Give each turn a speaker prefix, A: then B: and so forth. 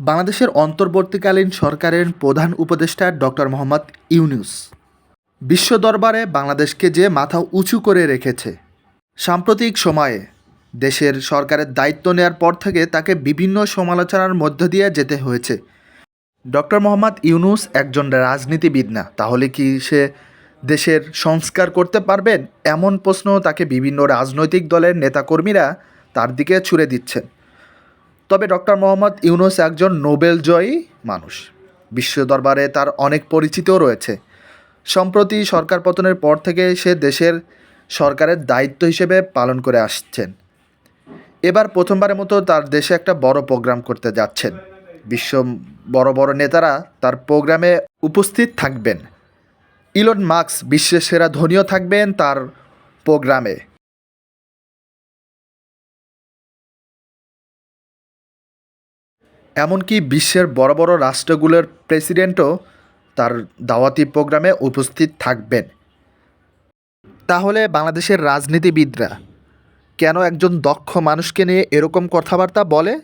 A: বাংলাদেশের অন্তর্বর্তীকালীন সরকারের প্রধান উপদেষ্টা ডক্টর মোহাম্মদ ইউনুস। বিশ্ব দরবারে বাংলাদেশকে যে মাথা উঁচু করে রেখেছে, সাম্প্রতিক সময়ে দেশের সরকারের দায়িত্ব নেওয়ার পর থেকে তাকে বিভিন্ন সমালোচনার মধ্য দিয়ে যেতে হয়েছে। ডক্টর মোহাম্মদ ইউনুস একজন রাজনীতিবিদ না, তাহলে কি সে দেশের সংস্কার করতে পারবেন? এমন প্রশ্ন তাকে বিভিন্ন রাজনৈতিক দলের নেতাকর্মীরা তার দিকে ছুড়ে দিচ্ছেন। তবে ডক্টর মোহাম্মদ ইউনুস একজন নোবেল জয়ী মানুষ। বিশ্ব দরবারে তার অনেক পরিচিতও রয়েছে। সম্প্রতি সরকার পতনের পর থেকে সে দেশের সরকারের দায়িত্ব হিসেবে পালন করে আসছেন। এবার প্রথমবারের মতো তার দেশে একটা বড় প্রোগ্রাম করতে যাচ্ছেন। বিশ্ব বড় বড় নেতারা তার প্রোগ্রামে উপস্থিত থাকবেন। ইলন মার্কস বিশ্বের সেরা ধনীও থাকবেন তার প্রোগ্রামে। এমনকি বিশ্বের বড় বড় রাষ্ট্রগুলোর প্রেসিডেন্টও তার দাওয়াতি প্রোগ্রামে উপস্থিত থাকবেন। তাহলে বাংলাদেশের রাজনীতিবিদরা কেন একজন দক্ষ মানুষকে নিয়ে এরকম কথাবার্তা বলে?